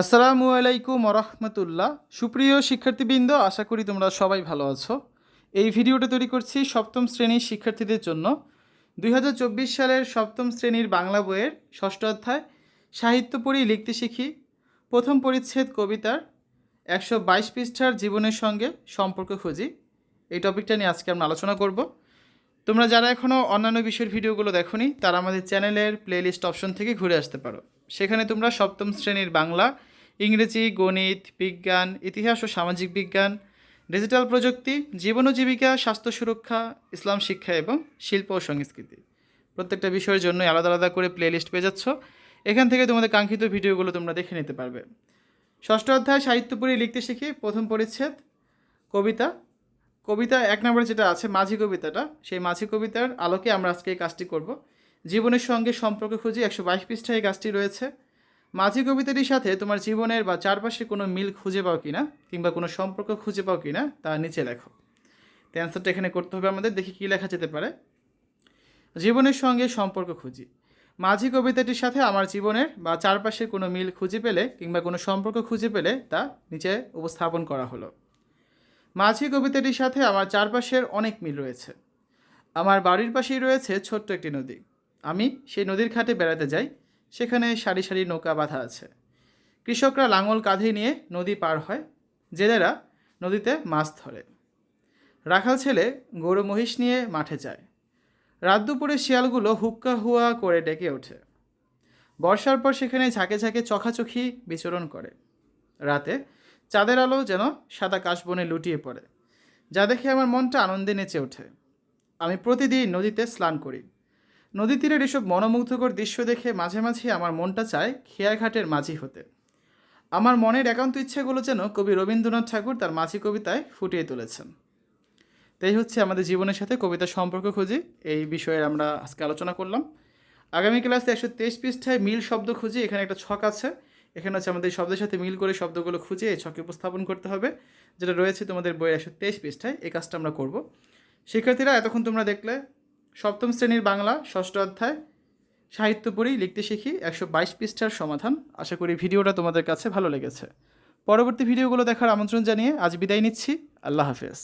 আসসালামু আলাইকুম রহমতুল্লাহ সুপ্রিয় শিক্ষার্থীবৃন্দ, আশা করি তোমরা সবাই ভালো আছো। এই ভিডিওটা তৈরি করছি সপ্তম শ্রেণির শিক্ষার্থীদের জন্য। দুই হাজার চব্বিশ সালের সপ্তম শ্রেণির বাংলা বইয়ের ষষ্ঠ অধ্যায়, সাহিত্য পড়ি, লিখতে শিখি। প্রথম পরিচ্ছেদ কবিতার একশো বাইশ পৃষ্ঠার জীবনের সঙ্গে সম্পর্ক খুঁজি। এই টপিকটা নিয়ে আজকে আমরা আলোচনা করব। তোমরা যারা এখনও অন্যান্য বিষয়ের ভিডিওগুলো দেখোনি, তারা আমাদের চ্যানেলের প্লেলিস্ট অপশন থেকে ঘুরে আসতে পারো। সেখানে তোমরা সপ্তম শ্রেণির বাংলা, ইংরেজি, গণিত, বিজ্ঞান, ইতিহাস ও সামাজিক বিজ্ঞান, ডিজিটাল প্রযুক্তি, জীবন ও জীবিকা, স্বাস্থ্য সুরক্ষা, ইসলাম শিক্ষা এবং শিল্প ও সংস্কৃতি। প্রত্যেকটা বিষয়ের জন্য আলাদা আলাদা করে প্লেলিস্ট পেয়ে যাচ্ছ। এখান থেকে তোমাদের কাঙ্ক্ষিত ভিডিওগুলো তোমরা দেখে নিতে পারবে। ষষ্ঠ অধ্যায় সাহিত্য পড়ি লিখতে শিখি, প্রথম পরিচ্ছেদ, কবিতা কবিতা এক নম্বরে যেটা আছে, মাঝি কবিতাটা, সেই মাঝি কবিতার আলোকে আমরা আজকে এই কাজটি করব। জীবনের সঙ্গে সম্পর্ক খুঁজি একশো বাইশ পৃষ্ঠায় এই কাজটি রয়েছে। মাঝি কবিতাটির সাথে তোমার জীবনের বা চারপাশে কোনো মিল খুঁজে পাও কিনা, কিংবা কোনো সম্পর্ক খুঁজে পাও কিনা, তা নিচে লেখো। তো অ্যান্সারটা এখানে করতে হবে আমাদের, দেখি কী লেখা যেতে পারে। জীবনের সঙ্গে সম্পর্ক খুঁজি। মাঝি কবিতাটির সাথে আমার জীবনের বা চারপাশে কোনো মিল খুঁজে পেলে, কিংবা কোনো সম্পর্ক খুঁজে পেলে, তা নিচে উপস্থাপন করা হলো। মাঝি কবিতাটির সাথে আমার চারপাশের অনেক মিল রয়েছে। আমার বাড়ির পাশেই রয়েছে ছোট্ট একটি নদী। আমি সেই নদীর ঘাটে বেড়াতে যাই, সেখানে সারি সারি নৌকা বাঁধা আছে। কৃষকরা লাঙল কাঁধে নিয়ে নদী পার হয়, জেলেরা নদীতে মাছ ধরে। রাখাল ছেলে গরু মহিষ নিয়ে মাঠে যায়। রাত দুপুরে শিয়ালগুলো হুক্কা হুয়া করে ডেকে ওঠে। বর্ষার পর সেখানে ঝাঁকে ঝাঁকে চখাচখি বিচরণ করে। রাতে চাঁদের আলো যেন সাদা কাশবনে লুটিয়ে পড়ে, যা দেখে আমার মনটা আনন্দে নেচে ওঠে। আমি প্রতিদিন নদীতে স্নান করি। নদী তীরের এসব মনোমুগ্ধকর দৃশ্য দেখে মাঝে মাঝে আমার মনটা চায় খেয়াঘাটের মাঝি হতে। আমার মনের একান্ত ইচ্ছেগুলো যেন কবি রবীন্দ্রনাথ ঠাকুর তার মাঝি কবিতায় ফুটিয়ে তুলেছেন। তাই হচ্ছে আমাদের জীবনের সাথে কবিতার সম্পর্ক খুঁজি, এই বিষয়ে আমরা আজকে আলোচনা করলাম। আগামী ক্লাসে একশো তেইশ পৃষ্ঠায় মিল শব্দ খুঁজি, এখানে একটা ছক আছে। এখানে হচ্ছে আমাদের শব্দের সাথে মিল করে শব্দগুলো খুঁজে এই ছকে উপস্থাপন করতে হবে, যেটা রয়েছে তোমাদের বইয়ের একশো তেইশ পৃষ্ঠায়। এই কাজটা আমরা করব। শিক্ষার্থীরা, এতক্ষণ তোমরা দেখলে সপ্তম শ্রেণির বাংলা, ষষ্ঠ অধ্যায়, সাহিত্য পড়ি, লিখতে শিখি, একশো বাইশ পৃষ্ঠার সমাধান। আশা করি ভিডিওটা তোমাদের কাছে ভালো লেগেছে। পরবর্তী ভিডিওগুলো দেখার আমন্ত্রণ জানিয়ে আজ বিদায় নিচ্ছি। আল্লাহ হাফেজ।